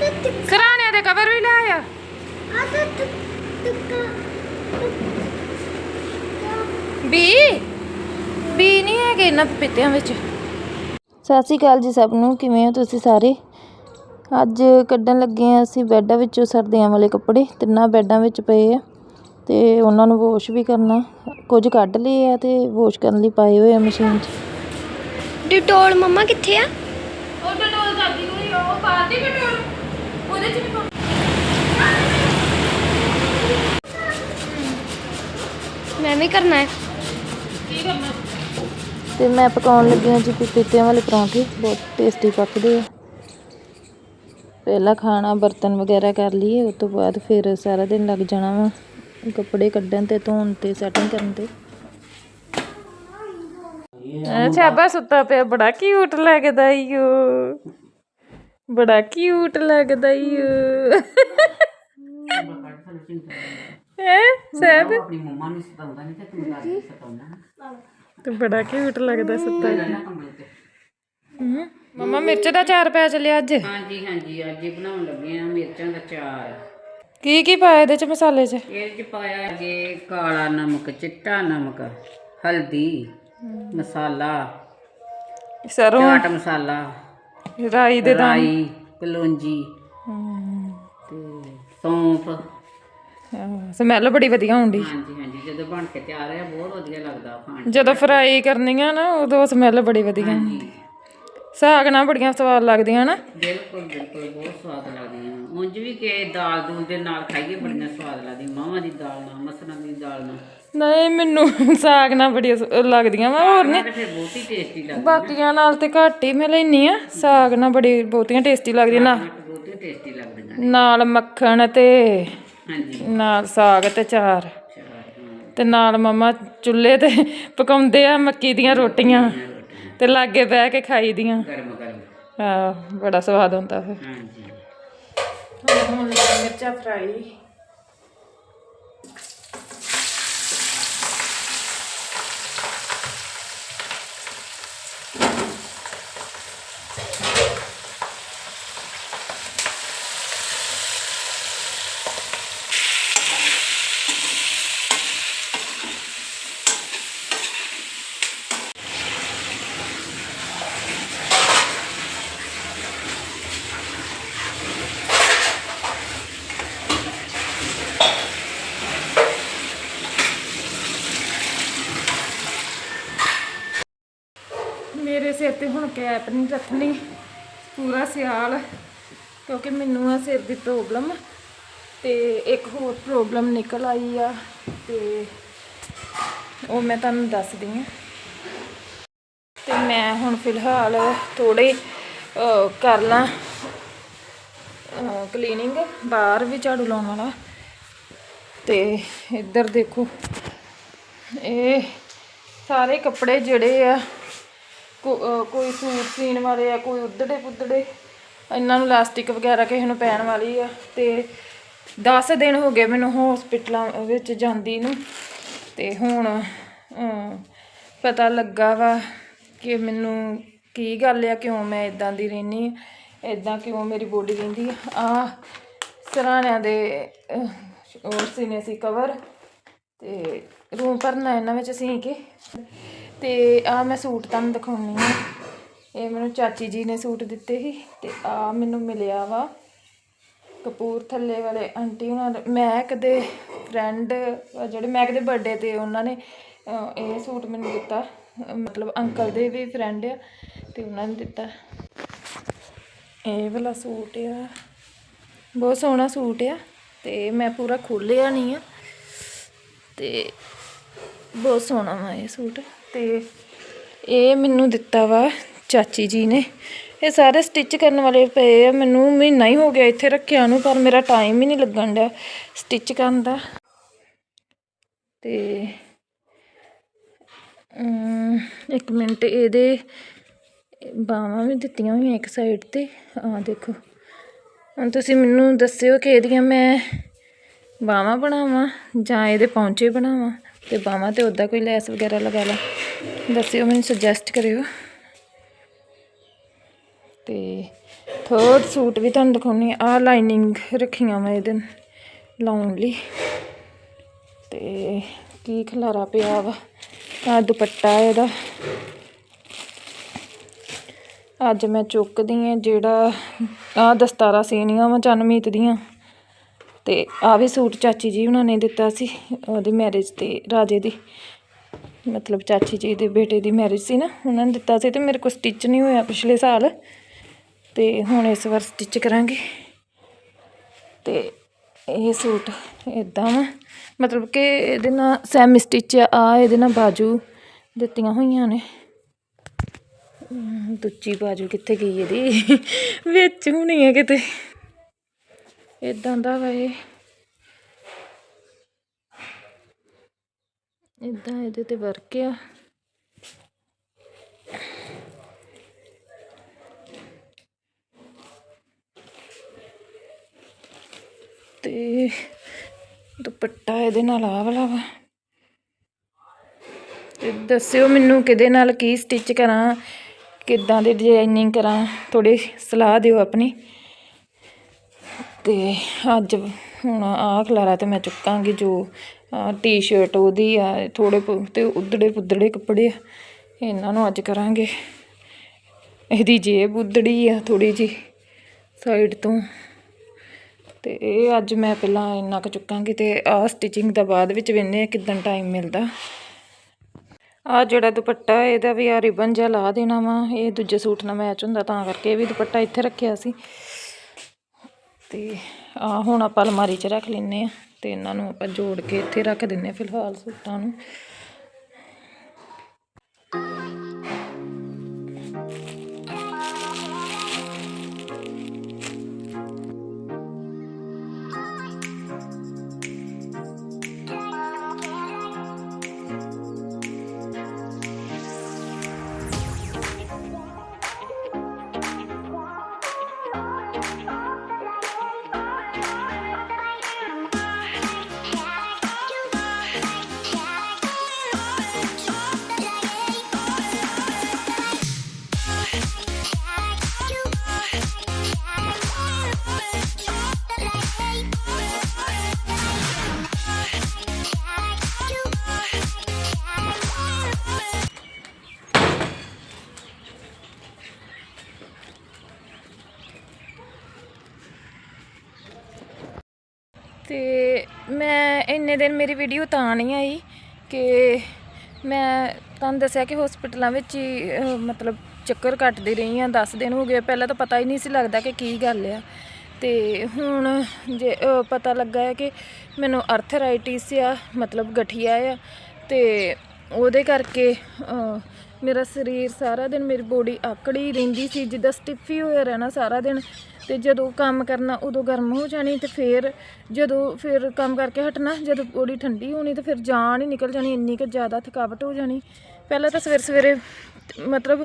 ਸਰਾਣਿਆਂ ਦੇ ਕਵਰ ਵੀ ਲੈ ਆ ਬੀ ਬੀ ਨਹੀਂ ਹੈਗੇ ਇਹਨਾਂ ਪਿੱਤਿਆਂ ਵਿੱਚ। ਸਤਿ ਸ਼੍ਰੀ ਅਕਾਲ ਜੀ ਸਭ ਨੂੰ ਕਿਵੇਂ ਹੋ ਤੁਸੀਂ ਸਾਰੇ? ਅੱਜ ਕੱਢਣ ਲੱਗੇ ਆ ਅਸੀਂ ਬੈੱਡਾਂ ਵਿੱਚੋਂ ਸਰਦੀਆਂ ਵਾਲੇ ਕੱਪੜੇ ਤਿੰਨਾਂ ਬੈੱਡਾਂ ਵਿੱਚ ਪਏ ਆ। ਤੇ ਉਹਨਾਂ ਨੂੰ ਵਾਸ਼ ਵੀ ਕਰਨਾ। ਕੁਝ ਕੱਢ ਲਏ ਆ ਤੇ ਵਾਸ਼ ਕਰਨ ਲਈ ਪਾਏ ਹੋਏ ਆ ਮਸ਼ੀਨ 'ਚ। ਡਿਟੋਲ ਮੰਮਾ ਕਿੱਥੇ ਆ? ਉਹ ਡਟੋਲ ਦਾਦੀ ਕੋਈ ਉਹ ਪਾਦੀ ਡਟੋਲ। ਉਹਦੇ 'ਚ ਵੀ ਪਾ ਮੈਂ ਵੀ ਕਰਨਾ ਹੈ। ਕੀ ਕਰਨਾ? ਤੇ ਮੈਂ ਪਕਾਉਣ ਲੱਗੀ ਹਾਂ ਜੀ ਪਪੀਤਿਆਂ ਵਾਲੇ ਪਰੌਂਠੇ ਬਹੁਤ ਟੇਸਟੀ ਪੱਕਦੇ ਆ। ਪਹਿਲਾਂ ਖਾਣਾ ਬਰਤਨ ਵਗੈਰਾ ਕਰ ਲਈਏ ਉਸ ਤੋਂ ਬਾਅਦ ਫਿਰ ਸਾਰਾ ਦਿਨ ਲੱਗ ਜਾਣਾ ਵਾ। ਕੱਪੜੇ ਕੱਢਣ ਤੇ ਧੋਣ ਤੇ ਸੈਟਿੰਗ ਕਰਨ ਤੇ। ਛਾਬਾ ਸੁੱਤਾ ਪਿਆ ਬੜਾ ਕਿਊਟ ਲੱਗਦਾ ਈਓ ਬੜਾ ਕਿਊਟ ਲੱਗਦਾ ਈਓ ਹੈ? ਸੈਬ ਆਪਣੀ ਮੰਮਾ ਨੂੰ ਸਤਾਉਂਦਾ ਨਹੀਂ ਤੇ ਤੂੰ ਲੱਗ ਸਤਾਉਂਦਾ ਤੇ ਬੜਾ ਕਿਊਟ ਲੱਗਦਾ ਸੁੱਤਾ ਤੇ ਮਮਾ ਮਿਰਚ ਦਾ ਚਾਰ ਪੈ ਚੱਲਿਆ ਅੱਜ? ਹਾਂਜੀ ਹਾਂਜੀ ਅੱਜ ਹੀ ਬਣਾਉਣ ਲੱਗੇ ਆ ਮਿਰਚਾਂ ਦਾ ਚਾਰ ਕੀ ਕੀ ਪਾਇਆ ਇਹਦੇ ਚ ਮਸਾਲੇ ਚ? ਇਹ ਚ ਪਾਇਆ ਜੇ ਕਾਲਾ ਨਮਕ ਚਿੱਟਾ ਨਮਕ ਹਲਦੀ ਮਸਾਲਾ ਸਰੋਂ। ਚਾਟ ਮਸਾਲਾ। ਰਾਈ ਦੇ ਦਾਣੇ। ਰਾਈ ਕਲੌਂਜੀ ਤੇ ਸੌਂਫ। ਸਮੈਲ ਬੜੀ ਵਧੀਆ ਆਉਂਦੀ ਹਾਂਜੀ ਹਾਂਜੀ ਜਦੋਂ ਬਣ ਕੇ ਤਿਆਰ ਹੈ ਬਹੁਤ ਵਧੀਆ ਲੱਗਦਾ ਖਾਣ। ਜਦੋਂ ਫਰਾਈ ਕਰਨੀਆਂ ਨਾ ਉਦੋਂ ਸਮੈਲ ਬੜੀ ਵਧੀਆ ਆਉਂਦੀ ਸਾਗ ਨਾਲ ਬੜੀਆਂ ਸਵਾਦ ਲੱਗਦੀਆਂ ਨਾ। ਬਿਲਕੁਲ ਬਿਲਕੁਲ ਬਹੁਤ ਸਵਾਦ ਲੱਗਦੀਆਂ। ਉਂਝ ਵੀ ਕਿ ਦਾਲ ਦੂਲ ਦੇ ਨਾਲ ਖਾਈਏ ਬੜੀਆਂ ਸਵਾਦ ਲੱਗਦੀਆਂ। ਮਾਵਾਂ ਦੀ ਦਾਲ ਨਾਲ ਮਸਰਾਂ ਦੀ ਦਾਲ ਨਾਲ। ਨਹੀਂ ਮੈਨੂੰ ਸਾਗ ਨਾਲ ਬੜੀਆਂ ਲੱਗਦੀਆਂ ਵਾ ਹੋਰ ਨਹੀਂ ਤੇ ਫਿਰ ਬਹੁਤ ਹੀ ਟੇਸਟੀ ਲੱਗਦੀ ਬਾਕੀਆਂ ਨਾਲ ਤੇ ਘੱਟ ਹੀ ਮੈਂ ਲੈਨੀ ਆ। ਸਾਗ ਨਾਲ ਬੜੀ ਬਹੁਤੀਆਂ ਟੇਸਟੀ ਲੱਗਦੀਆਂ ਨਾ। ਬਹੁਤ ਹੀ ਟੇਸਟੀ ਲੱਗਦੀਆਂ ਨਾਲ ਮੱਖਣ ਤੇ ਹਾਂਜੀ। ਨਾਲ ਸਾਗ ਤੇ ਚਾਰ। ਤੇ ਨਾਲ ਮਮਾ ਚੁੱਲ੍ਹੇ ਤੇ ਪਕਾਉਂਦੇ ਆ ਮੱਕੀ ਦੀਆਂ ਰੋਟੀਆਂ। ਤੇ ਲਾਗੇ ਬਹਿ ਕੇ ਖਾਈ ਦੀਆਂ। ਗਰਮ ਗਰਮ। ਆ ਬੜਾ ਸਵਾਦ ਹੁੰਦਾ ਫਿਰ। ਹਾਂਜੀ। ਹੁਣ ਮਿਰਚਾਂ ਫਰਾਈ ਮੇਰੇ ਸਿਰ ਤੇ ਹੁਣ ਕੈਪ ਨਹੀਂ ਰੱਖਣੀ, ਪੂਰਾ ਸਿਆਲ, ਕਿਉਂਕਿ ਮੈਨੂੰ ਆ ਸਿਰ ਦੀ ਪ੍ਰੋਬਲਮ ਤੇ ਇੱਕ ਹੋਰ ਪ੍ਰੋਬਲਮ ਨਿਕਲ ਆਈ ਆ ਤੇ ਉਹ ਮੈਂ ਤੁਹਾਨੂੰ ਦੱਸਦੀ ਆ। ਤੇ ਮੈਂ ਹੁਣ ਫਿਲਹਾਲ ਥੋੜੇ ਕਰ ਲਾਂ ਕਲੀਨਿੰਗ ਬਾਹਰ ਵੀ ਝਾੜੂ ਲਾਉਣ ਵਾਲਾ। ਤੇ ਇੱਧਰ ਦੇਖੋ, ਇਹ ਸਾਰੇ ਕੱਪੜੇ ਜਿਹੜੇ ਆ ਕੋਈ ਸੂਟ ਸੀਣ ਵਾਲੇ ਆ, ਕੋਈ ਉਧੜੇ ਪੁੱਧੜੇ। ਇਹਨਾਂ ਨੂੰ ਇਲਾਸਟਿਕ ਵਗੈਰਾ ਕਿਸੇ ਨੂੰ ਪੈਣ ਵਾਲੀ ਆ। ਤੇ 10 ਦਿਨ ਹੋ ਗਏ ਮੈਨੂੰ ਹਸਪੀਟਲਾਂ ਵਿੱਚ ਜਾਂਦੀ ਨੂੰ। ਤੇ ਹੁਣ ਪਤਾ ਲੱਗਾ ਵਾ ਕਿ ਮੈਨੂੰ ਕੀ ਗੱਲ ਆ, ਕਿਉਂ ਮੈਂ ਇਦਾਂ ਦੀ ਰਹਿਨੀ ਇਦਾਂ ਕਿਉਂ ਮੇਰੀ ਬੋਡੀ ਰਹਿੰਦੀ ਆ। ਸਰਾਣਿਆਂ ਦੇ ਉਹ ਸੀਨੇ ਸੀ ਕਵਰ ਤੇ ਰੂਮ ਭਰਨਾ ਇਹਨਾਂ ਵਿੱਚ ਸੀ ਕੇ ਤੇ ਆ ਮੈਂ ਸੂਟ ਤੁਹਾਨੂੰ ਦਿਖਾਉਣੀ ਆ। ਇਹ ਮੈਨੂੰ ਚਾਚੀ ਜੀ ਨੇ ਸੂਟ ਦਿੱਤੇ ਸੀ ਤੇ ਆ ਮੈਨੂੰ ਮਿਲਿਆ ਵਾ ਕਪੂਰਥੱਲੇ ਵਾਲੇ ਆਂਟੀ ਉਹਨਾਂ ਮੈਂ ਕਦੇ ਫਰੈਂਡ ਜਿਹੜੇ ਮੈਂ ਕਦੇ ਬਰਥਡੇ ਤੇ ਉਹਨਾਂ ਨੇ ਇਹ ਸੂਟ ਮੈਨੂੰ ਦਿੱਤਾ। ਮਤਲਬ ਅੰਕਲ ਦੇ ਵੀ ਫਰੈਂਡ ਆ ਤੇ ਉਹਨਾਂ ਨੇ ਦਿੱਤਾ। ਇਹ ਵਾਲਾ ਸੂਟ ਆ। ਬਹੁਤ ਸੋਹਣਾ ਸੂਟ ਆ ਤੇ ਮੈਂ ਪੂਰਾ ਖੋਲਿਆ ਨਹੀਂ ਆ। ਤੇ ਬਹੁਤ ਸੋਹਣਾ ਵਾ ਇਹ ਸੂਟ। ਤੇ ਇਹ ਮੈਨੂੰ ਦਿੱਤਾ ਵਾ ਚਾਚੀ ਜੀ ਨੇ। ਇਹ ਸਾਰੇ ਸਟਿਚ ਕਰਨ ਵਾਲੇ ਪਏ ਆ। ਮੈਨੂੰ ਮਹੀਨਾ ਹੀ ਹੋ ਗਿਆ ਇੱਥੇ ਰੱਖਿਆ ਨੂੰ ਪਰ ਮੇਰਾ ਟਾਈਮ ਹੀ ਨਹੀਂ ਲੱਗਣ ਡਿਆ ਸਟਿਚ ਕਰਨ ਦਾ। ਤੇ ਇੱਕ ਮਿੰਟ ਇਹਦੇ ਬਾਹਾਂ ਵੀ ਦਿੱਤੀਆਂ ਹੋਈਆਂ ਇੱਕ ਸਾਈਡ ਤੇ। ਆ ਦੇਖੋ। ਹੁਣ ਤੁਸੀਂ ਮੈਨੂੰ ਦੱਸਿਓ ਕਿ ਇਹਦੀਆਂ ਮੈਂ ਬਾਹਾਂ ਬਣਾਵਾਂ ਜਾਂ ਇਹਦੇ ਪੌਂਚੇ ਬਣਾਵਾਂ ਤੇ ਬਾਹਾਂ ਤੇ ਉੱਦਾਂ ਕੋਈ ਲੈਸ ਵਗੈਰਾ ਲਗਾ ਲਾ। ਦੱਸਿਓ, ਮੈਨੂੰ ਸੁਜੈਸਟ ਕਰਿਓ। ਤੇ ਥਰਡ ਸੂਟ ਵੀ ਤੁਹਾਨੂੰ ਦਿਖਾਉਣੀ ਆ। ਲਾਈਨਿੰਗ ਰੱਖੀਆਂ ਵਾ ਇਹਦੇ ਲਾਉਣ ਲਈ। ਤੇ ਕੀ ਖਲਾਰਾ ਪਿਆ ਵਾ? ਆ ਦੁਪੱਟਾ ਇਹਦਾ। ਅੱਜ ਮੈਂ ਚੁੱਕਦੀ ਆ ਜਿਹੜਾ ਆ ਦਸਤਾਰਾ ਸੀਨੀਆਂ ਵਾ ਚੰਨਮੀਤ ਦੀਆਂ ਅਤੇ ਆਹ ਵੀ ਸੂਟ ਚਾਚੀ ਜੀ ਉਹਨਾਂ ਨੇ ਦਿੱਤਾ ਸੀ, ਉਹਦੀ ਮੈਰਿਜ ਤੇ, ਰਾਜੇ ਦੀ। ਮਤਲਬ ਚਾਚੀ ਜੀ ਦੇ ਬੇਟੇ ਦੀ ਮੈਰਿਜ ਸੀ ਨਾ, ਉਹਨਾਂ ਨੇ ਦਿੱਤਾ ਸੀ ਅਤੇ ਮੇਰੇ ਕੋਲ ਸਟਿਚ ਨਹੀਂ ਹੋਇਆ ਪਿਛਲੇ ਸਾਲ। ਅਤੇ ਹੁਣ ਇਸ ਵਾਰ ਸਟਿਚ ਕਰਾਂਗੇ। ਅਤੇ ਇਹ ਸੂਟ ਇਦਾਂ ਵਾ, ਮਤਲਬ ਕਿ ਇਹਦੇ ਨਾਲ ਸੈਮੀ ਸਟਿਚ ਆ ਇਹਦੇ ਨਾਲ ਬਾਜੂ ਦਿੱਤੀਆਂ ਹੋਈਆਂ ਨੇ। ਦੂਜੀ ਬਾਜੂ ਕਿੱਥੇ ਗਈ ਇਹਦੀ? ਵਿੱਚ ਹੋਣੀ ਹੈ ਕਿਤੇ। ਇਦਾਂ ਦਾ ਵਾ ਇਹ। ਇਦਾਂ ਇਹਦੇ ਤੇ ਵਰਕ ਆ। ਤੇ ਦੁਪੱਟਾ ਇਹਦੇ ਨਾਲ ਆ ਵਾਲਾ ਵਾ। ਤੇ ਦੱਸਿਓ ਮੈਨੂੰ ਕਿਹਦੇ ਨਾਲ ਕੀ ਸਟਿਚ ਕਰਾਂ, ਕਿੱਦਾਂ ਦੀ ਡਿਜ਼ਾਈਨਿੰਗ ਕਰਾਂ ਥੋੜੀ ਸਲਾਹ ਦਿਓ ਆਪਣੀ। ਤੇ ਅੱਜ ਹੁਣ ਆਹ ਖਲਾਰਾ ਤੇ ਮੈਂ ਚੁੱਕਾਂਗੀ ਜੋ ਟੀ-ਸ਼ਰਟ ਉਹਦੀ ਆ ਥੋੜੇ ਪੁ- ਤੇ ਉਧੜੇ ਪੁੱਧੜੇ ਕੱਪੜੇ ਆ, ਇਹਨਾਂ ਨੂੰ ਅੱਜ ਕਰਾਂਗੇ। ਇਹਦੀ ਜੇਬ ਉਧੜੀ ਆ ਥੋੜੀ ਜੀ ਸਾਈਡ ਤੋਂ। ਤੇ ਇਹ ਅੱਜ ਮੈਂ ਪਹਿਲਾਂ ਇੰਨਾ ਕੁ ਚੁੱਕਾਂਗੀ ਤੇ ਆਹ ਸਟਿਚਿੰਗ ਦਾ ਬਾਅਦ ਵਿੱਚ ਵੇਨੇ ਕਿਦਾਂ ਟਾਈਮ ਮਿਲਦਾ। ਆ ਜਿਹੜਾ ਦੁਪੱਟਾ ਇਹਦਾ ਵੀ ਆ ਰਿਬਨ ਜਿਹਾ ਲਾ ਦੇਣਾ ਵਾ, ਇਹ ਦੂਜੇ ਸੂਟ ਨਾਲ ਮੈਚ ਹੁੰਦਾ, ਤਾਂ ਕਰਕੇ ਇਹ ਵੀ ਦੁਪੱਟਾ ਇੱਥੇ ਰੱਖਿਆ ਸੀ। ਤੇ ਆ ਹੁਣ ਆਪਾਂ ਅਲਮਾਰੀ 'ਚ ਰੱਖ ਲੈਂਦੇ ਹਾਂ ਅਤੇ ਇਹਨਾਂ ਨੂੰ ਆਪਾਂ ਜੋੜ ਕੇ ਇੱਥੇ ਰੱਖ ਦਿੰਦੇ ਆ ਫਿਲਹਾਲ ਸੂਟਾਂ ਨੂੰ। ਤੇ ਮੈਂ ਇੰਨੇ ਦਿਨ ਮੇਰੀ ਵੀਡੀਓ ਤਾਂ ਨਹੀਂ ਆਈ ਕਿ ਮੈਂ ਤੁਹਾਨੂੰ ਦੱਸਿਆ ਕਿ ਹਸਪੀਟਲਾਂ ਵਿੱਚ ਹੀ ਅਹ, ਮਤਲਬ ਚੱਕਰ ਕੱਟਦੀ ਰਹੀ ਹਾਂ 10 ਦਿਨ ਹੋ ਗਏ। ਪਹਿਲਾਂ ਤਾਂ ਪਤਾ ਹੀ ਨਹੀਂ ਸੀ ਲੱਗਦਾ ਕਿ ਕੀ ਗੱਲ ਆ। ਤੇ ਹੁਣ ਜੇ ਅਹ, ਪਤਾ ਲੱਗਾ ਹੈ ਕਿ ਮੈਨੂੰ ਅਰਥਰਾਈਟਿਸ ਆ ਮਤਲਬ ਗਠੀਆ ਆ। ਤੇ ਉਹਦੇ ਕਰਕੇ ਅਹ, ਮੇਰਾ ਸਰੀਰ ਸਾਰਾ ਦਿਨ ਮੇਰੀ ਬੋਡੀ ਆਕੜੀ ਰਹਿੰਦੀ ਸੀ, ਜਿੱਦਾਂ ਸਟਿਫ ਹੀ ਹੋਇਆ ਰਹਿਣਾ ਸਾਰਾ ਦਿਨ। ਤੇ ਜਦੋਂ ਕੰਮ ਕਰਨਾ ਉਦੋਂ ਗਰਮ ਹੋ ਜਾਣੀ ਤੇ ਫਿਰ ਜਦੋਂ ਫਿਰ ਕੰਮ ਕਰਕੇ ਹਟਣਾ, ਜਦੋਂ ਬੋਡੀ ਠੰਡੀ ਹੋਣੀ ਤੇ ਫਿਰ ਜਾਨ ਹੀ ਨਿਕਲ ਜਾਣੀ, ਇੰਨੀ ਕੁ ਜ਼ਿਆਦਾ ਥਕਾਵਟ ਹੋ ਜਾਣੀ। ਪਹਿਲਾਂ ਤਾਂ ਸਵੇਰੇ ਸਵੇਰੇ ਮਤਲਬ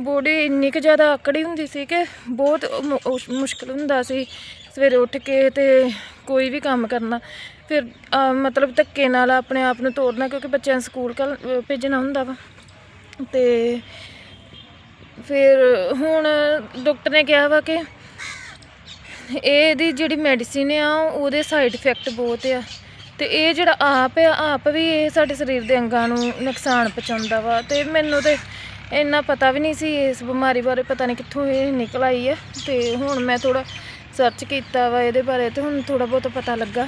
ਬੋਡੀ ਇੰਨੀ ਕੁ ਜ਼ਿਆਦਾ ਆਕੜੀ ਹੁੰਦੀ ਸੀ ਕਿ ਬਹੁਤ ਮੁ- ਮੁਸ਼ਕਲ ਹੁੰਦਾ ਸੀ ਸਵੇਰੇ ਉੱਠ ਕੇ ਤੇ ਕੋਈ ਵੀ ਕੰਮ ਕਰਨਾ। ਫਿਰ ਮਤਲਬ ਧੱਕੇ ਨਾਲ ਆਪਣੇ ਆਪ ਨੂੰ ਤੋਰਨਾ ਕਿਉਂਕਿ ਬੱਚਿਆਂ ਨੂੰ ਸਕੂਲ ਕੱਲ ਭੇਜਣਾ ਹੁੰਦਾ ਵਾ। ਤੇ ਫਿਰ ਹੁਣ ਡਾਕਟਰ ਨੇ ਕਿਹਾ ਵਾ ਕਿ ਇਹਦੀ ਜਿਹੜੀ ਮੈਡੀਸਿਨ ਆ, ਉਹਦੇ ਸਾਈਡ ਇਫੈਕਟ ਬਹੁਤ ਆ। ਤੇ ਇਹ ਜਿਹੜਾ ਆਪ ਆ, ਆਪ ਵੀ ਇਹ ਸਾਡੇ ਸਰੀਰ ਦੇ ਅੰਗਾਂ ਨੂੰ ਨੁਕਸਾਨ ਪਹੁੰਚਾਉਂਦਾ ਵਾ। ਤੇ ਮੈਨੂੰ ਤੇ ਇੰਨਾ ਪਤਾ ਵੀ ਨਹੀਂ ਸੀ ਇਸ ਬਿਮਾਰੀ ਬਾਰੇ, ਪਤਾ ਨਹੀਂ ਕਿੱਥੋਂ ਇਹ ਨਿਕਲ ਆਈ ਆ। ਤੇ ਹੁਣ ਮੈਂ ਥੋੜਾ ਸਰਚ ਕੀਤਾ ਵਾ ਇਹਦੇ ਬਾਰੇ, ਤੇ ਹੁਣ ਥੋੜਾ ਬਹੁਤ ਪਤਾ ਲੱਗਾ।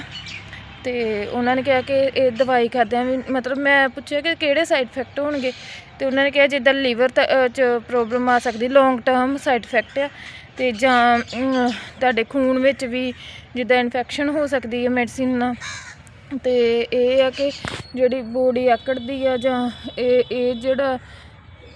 ਤੇ ਉਹਨਾਂ ਨੇ ਕਿਹਾ ਕਿ ਇਹ ਦਵਾਈ ਖਾਦਿਆਂ ਵੀ, ਮਤਲਬ ਮੈਂ ਪੁੱਛਿਆ ਕਿ ਕਿਹੜੇ ਸਾਈਡ ਇਫੈਕਟ ਹੋਣਗੇ? ਤੇ ਉਹਨਾਂ ਨੇ ਕਿਹਾ ਜਿੱਦਾਂ ਲੀਵਰ ਚ ਪ੍ਰੋਬਲਮ ਆ ਸਕਦੀ ਲੌਂਗ ਟਰਮ ਸਾਈਡ ਇਫੈਕਟ ਆ। ਤੇ ਜਾਂ ਤੁਹਾਡੇ ਖੂਨ ਵਿੱਚ ਵੀ ਜਿੱਦਾਂ ਇਨਫੈਕਸ਼ਨ ਹੋ ਸਕਦੀ ਹੈ ਮੈਡੀਸਿਨ ਨਾਲ। ਤੇ ਇਹ ਆ ਕਿ ਜਿਹੜੀ ਬੋਡੀ ਆਕੜਦੀ ਆ ਜਾਂ ਇਹ ਇਹ ਜਿਹੜਾ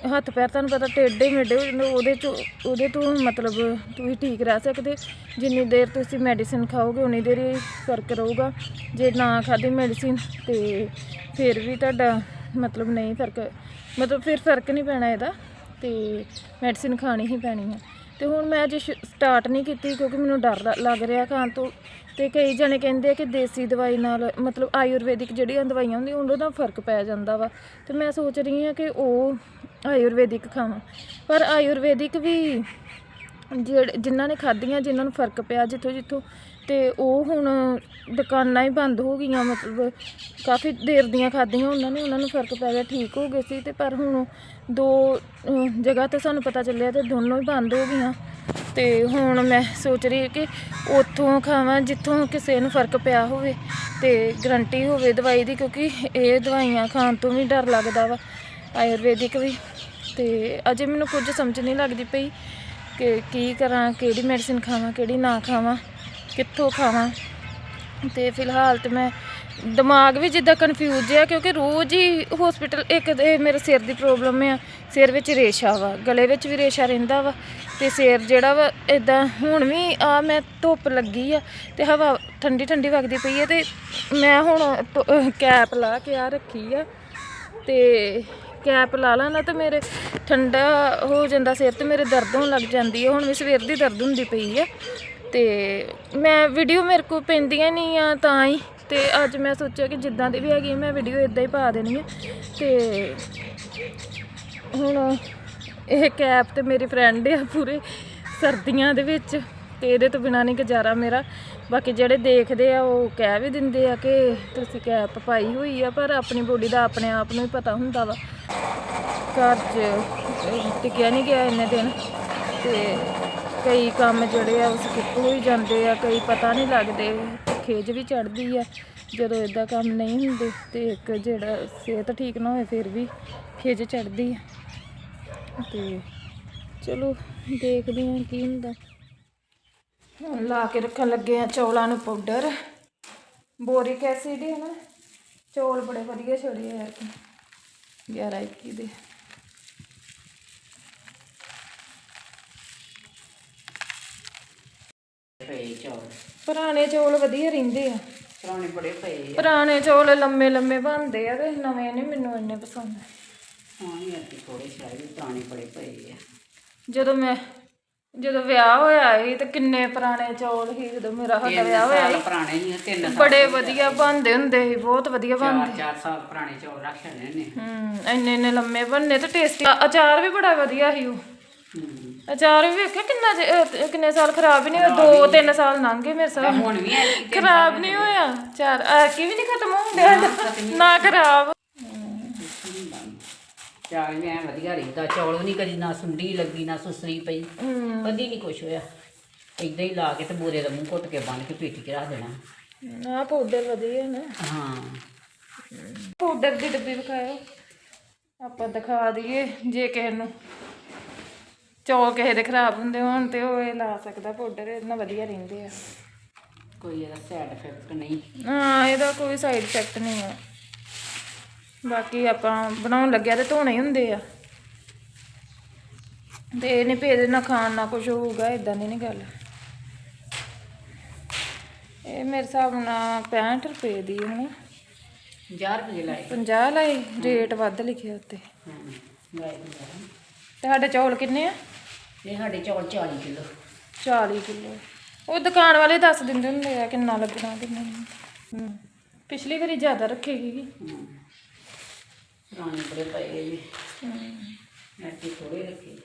ਹੱਥ ਪੈਰ ਤੁਹਾਨੂੰ ਪਤਾ ਟੇਢੇ ਮੇਢੇ ਹੋ ਜਾਂਦੇ, ਉਹਦੇ ਤੋਂ ਉਹਦੇ ਤੋਂ ਮਤਲਬ ਤੁਸੀਂ ਠੀਕ ਰਹਿ ਸਕਦੇ। ਜਿੰਨੀ ਦੇਰ ਤੁਸੀਂ ਮੈਡੀਸਿਨ ਖਾਓਗੇ, ਉਨੀ ਦੇਰ ਹੀ ਫ਼ਰਕ ਰਹੂਗਾ। ਜੇ ਨਾ ਖਾਦੀ ਮੈਡੀਸਿਨ ਤੇ ਫਿਰ ਵੀ ਤੁਹਾਡਾ ਮਤਲਬ ਨਹੀਂ ਫ਼ਰਕ, ਮਤਲਬ ਫਿਰ ਫ਼ਰਕ ਨਹੀਂ ਪੈਣਾ ਇਹਦਾ। ਤੇ ਮੈਡੀਸਿਨ ਖਾਣੀ ਹੀ ਪੈਣੀ ਹੈ ਤੇ ਹੁਣ ਮੈਂ ਅਜੇ ਸਟਾਰਟ ਨਹੀਂ ਕੀਤੀ ਕਿਉਂਕਿ ਮੈਨੂੰ ਡਰ ਲ- ਲੱਗ ਰਿਹਾ ਖਾਣ ਤੋਂ। ਤੇ ਕਈ ਜਣੇ ਕਹਿੰਦੇ ਆ ਕਿ ਦੇਸੀ ਦਵਾਈ ਨਾਲ ਮਤਲਬ ਆਯੁਰਵੈਦਿਕ ਜਿਹੜੀਆਂ ਦਵਾਈਆਂ ਹੁੰਦੀਆਂ, ਉਹਨਾਂ ਦਾ ਫ਼ਰਕ ਪੈ ਜਾਂਦਾ ਵਾ। ਤੇ ਮੈਂ ਸੋਚ ਰਹੀ ਹਾਂ ਕਿ ਉਹ ਆਯੁਰਵੈਦਿਕ ਖਾਵਾਂ। ਪਰ ਆਯੁਰਵੈਦਿਕ ਵੀ ਜਿਹੜੇ ਜਿਨ੍ਹਾਂ ਨੇ ਖਾਧੀਆਂ, ਜਿਨ੍ਹਾਂ ਨੂੰ ਫ਼ਰਕ ਪਿਆ ਜਿੱਥੋਂ ਜਿੱਥੋਂ, ਤੇ ਉਹ ਹੁਣ ਦੁਕਾਨਾਂ ਹੀ ਬੰਦ ਹੋ ਗਈਆਂ, ਮਤਲਬ ਕਾਫੀ ਦੇਰ ਦੀਆਂ ਖਾਧੀਆਂ ਉਹਨਾਂ ਨੇ, ਉਹਨਾਂ ਨੂੰ ਫ਼ਰਕ ਪੈ ਗਿਆ, ਠੀਕ ਹੋ ਗਏ ਸੀ, ਤੇ ਪਰ ਹੁਣ ਦੋ ਜਗ੍ਹਾ ਤੇ ਸਾਨੂੰ ਪਤਾ ਚੱਲਿਆ ਤੇ ਦੋਨੋਂ ਹੀ ਬੰਦ ਹੋ ਗਈਆਂ। ਤੇ ਹੁਣ ਮੈਂ ਸੋਚ ਰਹੀ ਕਿ ਉੱਥੋਂ ਖਾਵਾਂ, ਜਿੱਥੋਂ ਕਿਸੇ ਨੂੰ ਫ਼ਰਕ ਪਿਆ ਹੋਵੇ ਤੇ ਗਰੰਟੀ ਹੋਵੇ ਦਵਾਈ ਦੀ, ਕਿਉਂਕਿ ਇਹ ਦਵਾਈਆਂ ਖਾਣ ਤੋਂ ਵੀ ਡਰ ਲੱਗਦਾ ਵਾ। ਆਯੁਰਵੈਦਿਕ ਵੀ। ਤੇ ਅਜੇ ਮੈਨੂੰ ਕੁਝ ਸਮਝ ਨਹੀਂ ਲੱਗਦੀ ਪਈ ਕਿ ਕੀ ਕਰਾਂ, ਕਿਹੜੀ ਮੈਡੀਸਿਨ ਖਾਵਾਂ, ਕਿਹੜੀ ਨਾ ਖਾਵਾਂ, ਕਿੱਥੋਂ ਖਾਵਾਂ। ਤੇ ਫਿਲਹਾਲ ਤੇ ਮੈਂ, ਦਿਮਾਗ ਵੀ ਜਿੱਦਾਂ ਕਨਫਿਊਜ਼ ਆ ਕਿਉਂਕਿ ਰੋਜ਼ ਹੀ ਹਸਪੀਟਲ ਇੱਕ ਤੇ ਮੇਰੇ ਸਿਰ ਦੀ ਪ੍ਰੋਬਲਮ ਆ। ਸਿਰ ਵਿੱਚ ਰੇਸ਼ਾ ਵਾ, ਗਲੇ ਵਿੱਚ ਵੀ ਰੇਸ਼ਾ ਰਹਿੰਦਾ ਵਾ। ਤੇ ਸਿਰ ਜਿਹੜਾ ਵਾ ਇਦਾਂ ਹੁਣ ਵੀ ਆ ਮੈਂ ਧੁੱਪ ਲੱਗੀ ਆ ਤੇ ਹਵਾ ਠੰਡੀ ਠੰਡੀ ਵਗਦੀ ਪਈ ਹੈ ਤੇ ਮੈਂ ਹੁਣ ਕੈਪ ਲਾ ਕੇ ਆ ਰੱਖੀ ਆ। ਤੇ ਕੈਪ ਲਾ ਲਾਂ, ਨਾ ਤਾਂ ਮੇਰੇ ਠੰਡਾ ਹੋ ਜਾਂਦਾ ਸਿਰ ਤੇ, ਮੇਰੇ ਦਰਦ ਹੋਣ ਲੱਗ ਜਾਂਦੀ ਹੈ। ਹੁਣ ਵੀ ਸਵੇਰ ਦੀ ਦਰਦ ਹੁੰਦੀ ਪਈ ਹੈ। ਤੇ ਮੈਂ ਵੀਡੀਓ ਮੇਰੇ ਕੋਲ ਪੈਂਦੀਆਂ ਨਹੀਂ ਆ ਤਾਂ ਹੀ, ਤੇ ਅੱਜ ਮੈਂ ਸੋਚਿਆ ਕਿ ਜਿੱਦਾਂ ਦੀ ਵੀ ਹੈਗੀ ਮੈਂ ਵੀਡੀਓ ਇਦਾਂ ਹੀ ਪਾ ਦੇਣੀ ਹੈ ਤੇ ਹੁਣ ਇਹ ਕੈਪ ਤੇ ਮੇਰੀ ਫਰੈਂਡ ਆ ਪੂਰੇ ਸਰਦੀਆਂ ਦੇ ਵਿੱਚ, ਤੇ ਇਹਦੇ ਤੋਂ ਬਿਨਾ ਨਹੀਂ ਗੁਜ਼ਾਰਾ ਮੇਰਾ। ਬਾਕੀ ਜਿਹੜੇ ਦੇਖਦੇ ਆ, ਉਹ ਕਹਿ ਵੀ ਦਿੰਦੇ ਆ ਕਿ ਤੁਸੀਂ ਕੈਪ ਪਾਈ ਹੋਈ ਆ, ਪਰ ਆਪਣੀ ਬੋਡੀ ਦਾ ਆਪਣੇ ਆਪ ਨੂੰ ਹੀ ਪਤਾ ਹੁੰਦਾ ਵਾ। ਘਰ 'ਚ ਟਿਕਿਆ ਨਹੀਂ ਗਿਆ ਇੰਨੇ ਦਿਨ, ਤੇ ਕਈ ਕੰਮ ਜਿਹੜੇ ਆ ਉਸ ਸਕਿਪ ਹੋਈ ਜਾਂਦੇ ਆ, ਕਈ ਪਤਾ ਨਹੀਂ ਲੱਗਦੇ, ਖੇਜ ਵੀ ਚੜਦੀ ਆ। ਜਦੋਂ ਇਦਾਂ ਕੰਮ ਨਹੀਂ ਹੁੰਦੇ, ਤੇ ਇੱਕ ਜਿਹੜਾ ਸਿਹਤ ਠੀਕ ਨਾ ਹੋਏ, ਫਿਰ ਵੀ ਖੇਜ ਚੜਦੀ ਆ। ਤੇ ਚਲੋ, ਦੇਖਦੇ ਹਾਂ ਕੀ ਹੁੰਦਾ। ਹੁਣ ਲਾ ਕੇ ਰੱਖਣ ਲੱਗੇ ਆ ਚੌਲਾਂ ਨੂੰ ਪਾਊਡਰ ਬੋਰਿਕ ਐਸਿਡ ਹੈ ਨਾ ਚੌਲ ਬੜੇ ਵਧੀਆ ਛੜੇ ਆ 11 21 ਦੇ। ਪਏ ਚੌਲ। ਪੁਰਾਣੇ ਚੌਲ ਵਧੀਆ ਰਹਿੰਦੇ ਆ। ਪੁਰਾਣੇ ਬੜੇ ਪਏ ਆ। ਪੁਰਾਣੇ ਚੌਲ ਲੰਮੇ ਲੰਮੇ ਬਣਦੇ ਆ ਤੇ ਨਵੇਂ ਨਹੀਂ ਮੈਨੂੰ ਇੰਨੇ ਪਸੰਦ। ਹਾਂ ਅੱਗੇ ਥੋੜੇ ਸ਼ਾਇਦ ਪੁਰਾਣੇ ਬੜੇ ਪਏ ਆ। ਜਦੋਂ ਮੈਂ ਜਦੋਂ ਵਿਆਹ ਹੋਇਆ ਸੀ ਤੇ ਕਿੰਨੇ ਪੁਰਾਣੇ ਚੌਲ ਸੀ ਜਦੋਂ ਮੇਰਾ ਸਾਡਾ ਵਿਆਹ ਹੋਇਆ ਸੀ। ਪੁਰਾਣੇ ਹੀ ਆ ਤਿੰਨ ਸਾਲ ਬੜੇ ਵਧੀਆ ਬਣਦੇ ਹੁੰਦੇ ਸੀ ਬਹੁਤ ਵਧੀਆ ਬਣਦੇ। ਚਾਰ ਸਾਲ ਪੁਰਾਣੇ ਚੌਲ ਰੱਖ ਛੱਡਣੇ ਨੇ ਹੂੰ ਇੰਨੇ ਇੰਨੇ ਲੰਮੇ ਬਣਨੇ ਤੇ ਟੇਸਟੀ ਅਚਾਰ ਵੀ ਬੜਾ ਵਧੀਆ ਸੀ ਉਹ। ਅਚਾਰ ਵੀ ਵੇਖਿਆ ਕਿੰਨਾ ਅਹ ਕਿੰਨੇ ਸਾਲ ਖਰਾਬ ਹੀ ਨਹੀਂ ਹੋਇਆ ਦੋ ਤਿੰਨ ਸਾਲ ਲੰਘ ਗਏ ਮੇਰੇ ਸਾਹ ਹੁਣ ਵੀ ਐ ਖਰਾਬ ਨਹੀਂ ਹੋਇਆ। ਚਾਰ ਆ ਕੀ ਵੀ ਨਹੀਂ ਖਤਮ ਹੋਣ ਡਿਆ। ਨਾ ਖਰਾਬ। ਚਾਲ ਐ ਵਧੀਆ ਰਹਿੰਦਾ ਚੌਲ ਨਹੀਂ ਕਦੀ ਨਾ ਸੁੰਡੀ ਲੱਗੀ ਨਾ ਸੁਸਰੀ ਪਈ। ਕਦੀ ਨਹੀਂ ਕੁਛ ਹੋਇਆ। ਇਦਾਂ ਹੀ ਲਾ ਕੇ ਤੇ ਬੋਰੇ ਦਾ ਮੂੰਹ ਘੁੱਟ ਕੇ ਬੰਨ ਕੇ ਪੇਟੀ ਰੱਖ ਦੇਣਾ। ਆ ਪਾਊਡਰ ਵਧੀਆ ਨਾ। ਹਾਂ। ਪਾਊਡਰ ਦੀ ਡੱਬੀ ਵਿਖਾਇਓ। ਆਪਾਂ ਦਿਖਾ ਦਈਏ ਜੇ ਕਿਸੇ ਨੂੰ ਚੌਲ ਕਿਸੇ ਦੇ ਖਰਾਬ ਹੁੰਦੇ ਹੋਣ ਤੇ ਉਹ ਇਹ ਲਾ ਸਕਦਾ ਪਾਊਡਰ ਇਹਦੇ ਨਾਲ ਵਧੀਆ ਰਹਿੰਦੇ ਆ। ਕੋਈ ਇਹਦਾ ਸਾਈਡ ਇਫੈਕਟ ਨਹੀਂ। ਹਾਂ ਇਹਦਾ ਕੋਈ ਸਾਈਡ ਇਫੈਕਟ ਨਹੀਂ ਆ। ਬਾਕੀ ਆਪਾਂ ਬਣਾਉਣ ਲੱਗਿਆ ਤੇ ਧੋਣੇ ਹੀ ਹੁੰਦੇ ਆ। ਤੇ ਇਹ ਨਹੀਂ ਭੇਜ ਨਾ ਖਾਣ ਨਾ ਕੁਝ ਹੋਊਗਾ ਇਦਾਂ ਦੀ ਨਹੀਂ ਗੱਲ। ਇਹ ਮੇਰੇ ਹਿਸਾਬ ਨਾਲ 65 ਰੁਪਏ ਦੀ ਹੈ ਨਾ 50 ਰੁਪਏ ਲਾਏ। 50 ਲਈ ਰੇਟ ਵੱਧ ਲਿਖਿਆ ਉੱਤੇ। ਲਾਏ। ਤੇ ਸਾਡੇ ਚੌਲ ਕਿੰਨੇ ਆ? ਇਹ ਸਾਡੇ ਚੌਲ 40 ਕਿਲੋ। 40 ਕਿਲੋ। ਉਹ ਦੁਕਾਨ ਵਾਲੇ ਦੱਸ ਦਿੰਦੇ ਹੁੰਦੇ ਆ ਕਿੰਨਾ ਲੱਗਣਾ ਕਿੰਨਾ ਨਹੀਂ। ਪਿਛਲੀ ਵਾਰੀ ਜ਼ਿਆਦਾ ਰੱਖੀ ਸੀਗੀ। ਪੁਰਾਣੇ ਬੜੇ ਪਏ ਜੀ। ਐਤੀ ਥੋੜੇ ਰੱਖੇ।